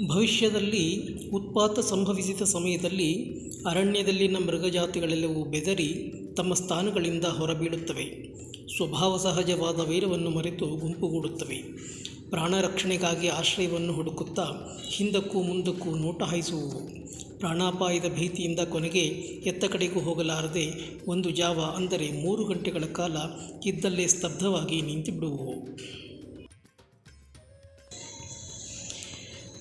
ಭವಿಷ್ಯದಲ್ಲಿ ಉತ್ಪಾತ ಸಂಭವಿಸಿದ ಸಮಯದಲ್ಲಿ ಅರಣ್ಯದಲ್ಲಿನ ಮೃಗಜಾತಿಗಳೆಲ್ಲವೂ ಬೆದರಿ ತಮ್ಮ ಸ್ಥಾನಗಳಿಂದ ಹೊರಬೀಳುತ್ತವೆ. ಸ್ವಭಾವ ಸಹಜವಾದ ವೈರವನ್ನು ಮರೆತು ಗುಂಪುಗೂಡುತ್ತವೆ ಪ್ರಾಣ ರಕ್ಷಣೆಗಾಗಿ ಆಶ್ರಯವನ್ನು ಹುಡುಕುತ್ತಾ ಹಿಂದಕ್ಕೂ ಮುಂದಕ್ಕೂ ನೋಟ ಹಾಯಿಸುವವು. ಪ್ರಾಣಾಪಾಯದ ಭೀತಿಯಿಂದ ಕೊನೆಗೆ ಎತ್ತ ಕಡೆಗೂ ಹೋಗಲಾರದೆ ಒಂದು ಜಾವ ಅಂದರೆ ಮೂರು ಗಂಟೆಗಳ ಕಾಲ ಇದ್ದಲ್ಲೇ ಸ್ತಬ್ಧವಾಗಿ ನಿಂತುಬಿಡುವವು.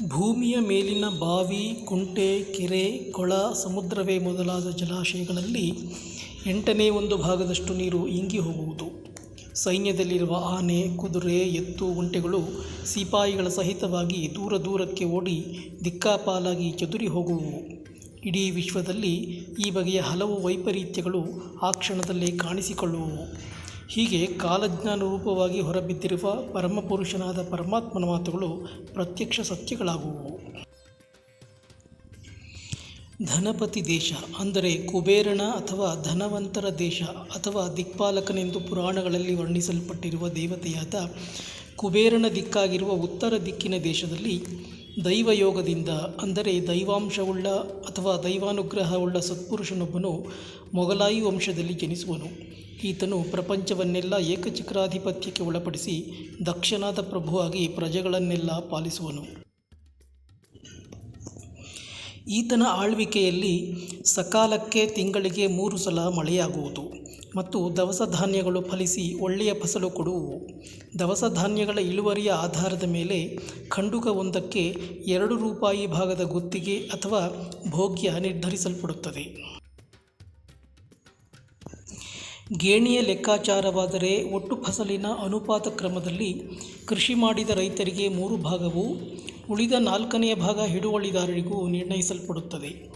ಭೂಮಿಯ ಮೇಲಿನ ಬಾವಿ, ಕುಂಟೆ, ಕೆರೆ, ಕೊಳ, ಸಮುದ್ರವೇ ಮೊದಲಾದ ಜಲಾಶಯಗಳಲ್ಲಿ ಎಂಟನೇ ಒಂದು ಭಾಗದಷ್ಟು ನೀರು ಇಂಗಿ ಹೋಗುವುದು. ಸೈನ್ಯದಲ್ಲಿರುವ ಆನೆ, ಕುದುರೆ, ಎತ್ತು, ಒಂಟೆಗಳು ಸಿಪಾಯಿಗಳ ಸಹಿತವಾಗಿ ದೂರ ದೂರಕ್ಕೆ ಓಡಿ ದಿಕ್ಕಾಪಾಲಾಗಿ ಚದುರಿ ಹೋಗುವು ಇಡೀ ವಿಶ್ವದಲ್ಲಿ ಈ ಬಗೆಯ ಹಲವು ವೈಪರೀತ್ಯಗಳು ಆ ಕ್ಷಣದಲ್ಲೇ ಕಾಣಿಸಿಕೊಳ್ಳುವವು. ಹೀಗೆ ಕಾಲಜ್ಞಾನ ರೂಪವಾಗಿ ಹೊರಬಿದ್ದಿರುವ ಪರಮಪುರುಷನಾದ ಪರಮಾತ್ಮನ ಮಾತುಗಳು ಪ್ರತ್ಯಕ್ಷ ಸತ್ಯಗಳಾಗುವು. ಧನಪತಿ ದೇಶ ಅಂದರೆ ಕುಬೇರನ ಅಥವಾ ಧನವಂತರ ದೇಶ ಅಥವಾ ದಿಕ್ಪಾಲಕನೆಂದು ಪುರಾಣಗಳಲ್ಲಿ ವರ್ಣಿಸಲ್ಪಟ್ಟಿರುವ ದೇವತೆಯಾದ ಕುಬೇರನ ದಿಕ್ಕಾಗಿರುವ ಉತ್ತರ ದಿಕ್ಕಿನ ದೇಶದಲ್ಲಿ ದೈವಯೋಗದಿಂದ, ಅಂದರೆ ದೈವಾಂಶವುಳ್ಳ ಅಥವಾ ದೈವಾನುಗ್ರಹವುಳ್ಳ ಸತ್ಪುರುಷನೊಬ್ಬನು ಮೊಘಲಾಯಿ ವಂಶದಲ್ಲಿ ಜನಿಸುವನು. ಈತನು ಪ್ರಪಂಚವನ್ನೆಲ್ಲ ಏಕಚಕ್ರಾಧಿಪತ್ಯಕ್ಕೆ ಒಳಪಡಿಸಿ ದಕ್ಷನಾದ ಪ್ರಭುವಾಗಿ ಪ್ರಜೆಗಳನ್ನೆಲ್ಲ ಪಾಲಿಸುವನು. ಈತನ ಆಳ್ವಿಕೆಯಲ್ಲಿ ಸಕಾಲಕ್ಕೆ ತಿಂಗಳಿಗೆ ಮೂರು ಸಲ ಮಳೆಯಾಗುವುದು ಮತ್ತು ದವಸ ಧಾನ್ಯಗಳು ಫಲಿಸಿ ಒಳ್ಳೆಯ ಫಸಲು ಕೊಡುವು. ದವಸ ಧಾನ್ಯಗಳ ಇಳುವರಿಯ ಆಧಾರದ ಮೇಲೆ ಖಂಡುಕವೊಂದಕ್ಕೆ ಎರಡು ರೂಪಾಯಿ ಭಾಗದ ಗುತ್ತಿಗೆ ಅಥವಾ ಭೋಗ್ಯ ನಿರ್ಧರಿಸಲ್ಪಡುತ್ತದೆ. ಗೇಣಿಯ ಲೆಕ್ಕಾಚಾರವಾದರೆ ಒಟ್ಟು ಫಸಲಿನ ಅನುಪಾತ ಕ್ರಮದಲ್ಲಿ ಕೃಷಿ ಮಾಡಿದ ರೈತರಿಗೆ ಮೂರು ಭಾಗವು ಉಳಿದ ನಾಲ್ಕನೆಯ ಭಾಗ ಹಿಡುವಳಿದಾರರಿಗೂ ನಿರ್ಣಯಿಸಲ್ಪಡುತ್ತದೆ.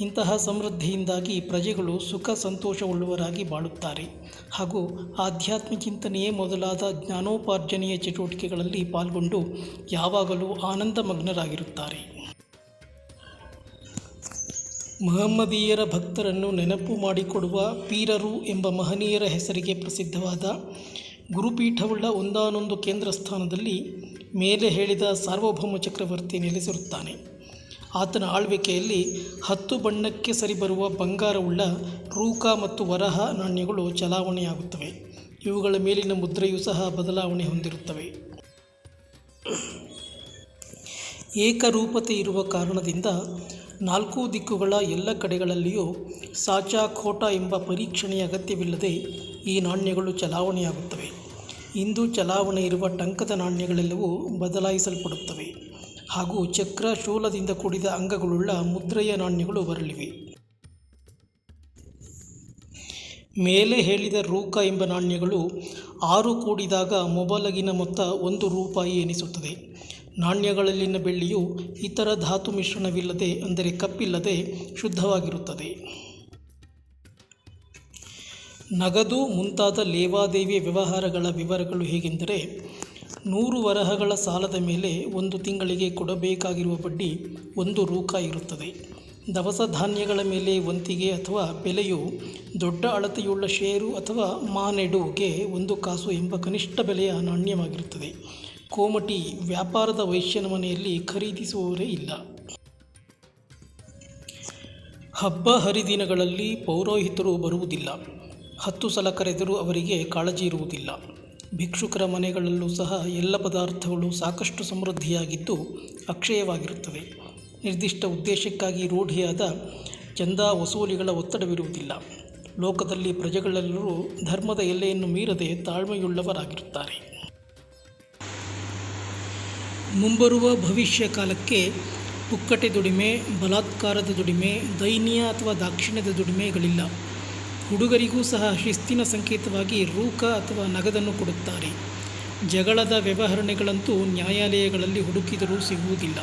ಇಂತಹ ಸಮೃದ್ಧಿಯಿಂದಾಗಿ ಪ್ರಜೆಗಳು ಸುಖ ಸಂತೋಷವುಳ್ಳವರಾಗಿ ಬಾಳುತ್ತಾರೆ. ಹಾಗೂ ಆಧ್ಯಾತ್ಮ ಚಿಂತನೆಯೇ ಮೊದಲಾದ ಜ್ಞಾನೋಪಾರ್ಜನೆಯ ಚಟುವಟಿಕೆಗಳಲ್ಲಿ ಪಾಲ್ಗೊಂಡು ಯಾವಾಗಲೂ ಆನಂದಮಗ್ನರಾಗಿರುತ್ತಾರೆ. ಮಹಮ್ಮದೀಯರ ಭಕ್ತರನ್ನು ನೆನಪು ಮಾಡಿಕೊಡುವ ಪೀರರು ಎಂಬ ಮಹನೀಯರ ಹೆಸರಿಗೆ ಪ್ರಸಿದ್ಧವಾದ ಗುರುಪೀಠವುಳ್ಳ ಒಂದಾನೊಂದು ಕೇಂದ್ರ ಸ್ಥಾನದಲ್ಲಿ ಮೇಲೆ ಹೇಳಿದ ಸಾರ್ವಭೌಮ ಚಕ್ರವರ್ತಿ ನೆಲೆಸಿರುತ್ತಾನೆ. ಆತನ ಆಳ್ವಿಕೆಯಲ್ಲಿ ಹತ್ತು ಬಣ್ಣಕ್ಕೆ ಸರಿಬರುವ ಬಂಗಾರವುಳ್ಳ ರೂಕ ಮತ್ತು ವರಹ ನಾಣ್ಯಗಳು ಚಲಾವಣೆಯಾಗುತ್ತವೆ. ಇವುಗಳ ಮೇಲಿನ ಮುದ್ರೆಯೂ ಸಹ ಬದಲಾವಣೆ ಹೊಂದಿರುತ್ತವೆ. ಏಕರೂಪತೆ ಇರುವ ಕಾರಣದಿಂದ ನಾಲ್ಕು ದಿಕ್ಕುಗಳ ಎಲ್ಲ ಕಡೆಗಳಲ್ಲಿಯೂ ಸಾಚಾ ಖೋಟ ಎಂಬ ಪರೀಕ್ಷಣೆಯ ಅಗತ್ಯವಿಲ್ಲದೆ ಈ ನಾಣ್ಯಗಳು ಚಲಾವಣೆಯಾಗುತ್ತವೆ. ಇಂದು ಚಲಾವಣೆ ಇರುವ ಟಂಕದ ನಾಣ್ಯಗಳೆಲ್ಲವೂ ಬದಲಾಯಿಸಲ್ಪಡುತ್ತವೆ. ಹಾಗೂ ಚಕ್ರ ಶೂಲದಿಂದ ಕೂಡಿದ ಅಂಗಗಳುಳ್ಳ ಮುದ್ರೆಯ ನಾಣ್ಯಗಳು ಬರಲಿವೆ. ಮೇಲೆ ಹೇಳಿದ ರೂಕ ಎಂಬ ನಾಣ್ಯಗಳು ಆರು ಕೂಡಿದಾಗ ಮೊಬಲಗಿನ ಮೊತ್ತ ಒಂದು ರೂಪಾಯಿ ಎನಿಸುತ್ತದೆ. ನಾಣ್ಯಗಳಲ್ಲಿನ ಬೆಳ್ಳಿಯು ಇತರ ಧಾತು ಮಿಶ್ರಣವಿಲ್ಲದೆ, ಅಂದರೆ ಕಪ್ಪಿಲ್ಲದೆ ಶುದ್ಧವಾಗಿರುತ್ತದೆ. ನಗದು ಮುಂತಾದ ಲೇವಾದೇವಿ ವ್ಯವಹಾರಗಳ ವಿವರಗಳು ಹೇಗೆಂದರೆ, ನೂರು ವರಹಗಳ ಸಾಲದ ಮೇಲೆ ಒಂದು ತಿಂಗಳಿಗೆ ಕೊಡಬೇಕಾಗಿರುವ ಬಡ್ಡಿ ಒಂದು ರೂಕ ಇರುತ್ತದೆ. ದವಸ ಧಾನ್ಯಗಳ ಮೇಲೆ ವಂತಿಗೆ ಅಥವಾ ಬೆಲೆಯು ದೊಡ್ಡ ಅಳತೆಯುಳ್ಳ ಷೇರು ಅಥವಾ ಮಾನೆಡುಗೆ ಒಂದು ಕಾಸು ಎಂಬ ಕನಿಷ್ಠ ಬೆಲೆಯ ನಾಣ್ಯವಾಗಿರುತ್ತದೆ. ಕೋಮಟಿ ವ್ಯಾಪಾರದ ವೈಶ್ಯನ ಮನೆಯಲ್ಲಿ ಖರೀದಿಸುವವರೇ ಇಲ್ಲ. ಹಬ್ಬ ಹರಿದಿನಗಳಲ್ಲಿ ಪೌರೋಹಿತರು ಬರುವುದಿಲ್ಲ. ಹತ್ತು ಸಲ ಕರೆದರೂ ಅವರಿಗೆ ಕಾಳಜಿ ಇರುವುದಿಲ್ಲ. ಭಿಕ್ಷುಕರ ಮನೆಗಳಲ್ಲೂ ಸಹ ಎಲ್ಲ ಪದಾರ್ಥಗಳು ಸಾಕಷ್ಟು ಸಮೃದ್ಧಿಯಾಗಿದ್ದು ಅಕ್ಷಯವಾಗಿರುತ್ತವೆ. ನಿರ್ದಿಷ್ಟ ಉದ್ದೇಶಕ್ಕಾಗಿ ರೂಢಿಯಾದ ಚಂದ ವಸೂಲಿಗಳ ಒತ್ತಡವಿರುವುದಿಲ್ಲ. ಲೋಕದಲ್ಲಿ ಪ್ರಜೆಗಳೆಲ್ಲರೂ ಧರ್ಮದ ಎಲ್ಲೆಯನ್ನು ಮೀರದೆ ತಾಳ್ಮೆಯುಳ್ಳವರಾಗಿರುತ್ತಾರೆ. ಮುಂಬರುವ ಭವಿಷ್ಯ ಕಾಲಕ್ಕೆ ಪುಕ್ಕಟೆ ದುಡಿಮೆ, ಬಲಾತ್ಕಾರದ ದುಡಿಮೆ, ದೈನ್ಯ ಅಥವಾ ದಾಕ್ಷಿಣ್ಯದ ದುಡಿಮೆಗಳಿಲ್ಲ. ಹುಡುಗರಿಗೂ ಸಹ ಶಿಸ್ತಿನ ಸಂಕೇತವಾಗಿ ರೂಕ ಅಥವಾ ನಗದನ್ನು ಕೊಡುತ್ತಾರೆ. ಜಗಳದ ವ್ಯವಹರಣೆಗಳಂತೂ ನ್ಯಾಯಾಲಯಗಳಲ್ಲಿ ಹುಡುಕಿದರೂ ಸಿಗುವುದಿಲ್ಲ.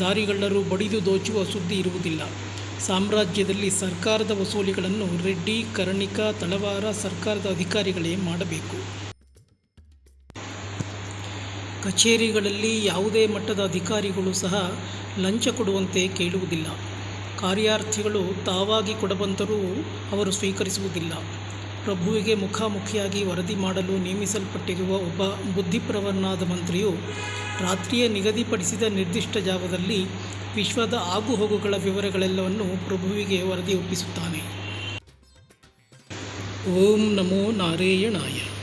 ದಾರಿಗಳ್ಳರು ಬಡಿದು ದೋಚುವ ಸುದ್ದಿ ಇರುವುದಿಲ್ಲ. ಸಾಮ್ರಾಜ್ಯದಲ್ಲಿ ಸರ್ಕಾರದ ವಸೂಲಿಗಳನ್ನು ರೆಡ್ಡಿ, ಕರ್ಣಿಕ, ತಳವಾರ ಸರ್ಕಾರದ ಅಧಿಕಾರಿಗಳೇ ಮಾಡಬೇಕು. ಕಚೇರಿಗಳಲ್ಲಿ ಯಾವುದೇ ಮಟ್ಟದ ಅಧಿಕಾರಿಗಳು ಸಹ ಲಂಚ ಕೊಡುವಂತೆ ಕೇಳುವುದಿಲ್ಲ. ಕಾರ್ಯಾರ್ಥಿಗಳು ತಾವಾಗಿ ಕೊಡಬಂದರೂ ಅವರು ಸ್ವೀಕರಿಸುವುದಿಲ್ಲ. ಪ್ರಭುವಿಗೆ ಮುಖಾಮುಖಿಯಾಗಿ ವರದಿ ಮಾಡಲು ನೇಮಿಸಲ್ಪಟ್ಟಿರುವ ಒಬ್ಬ ಬುದ್ಧಿಪ್ರವನ್ನಾದ ಮಂತ್ರಿಯು ರಾತ್ರಿಯೇ ನಿಗದಿಪಡಿಸಿದ ನಿರ್ದಿಷ್ಟ ಜಾಗದಲ್ಲಿ ವಿಶ್ವದ ಆಗುಹೋಗುಗಳ ವಿವರಗಳೆಲ್ಲವನ್ನು ಪ್ರಭುವಿಗೆ ವರದಿ ಒಪ್ಪಿಸುತ್ತಾನೆ. ಓಂ ನಮೋ ನಾರಾಯಣಾಯ.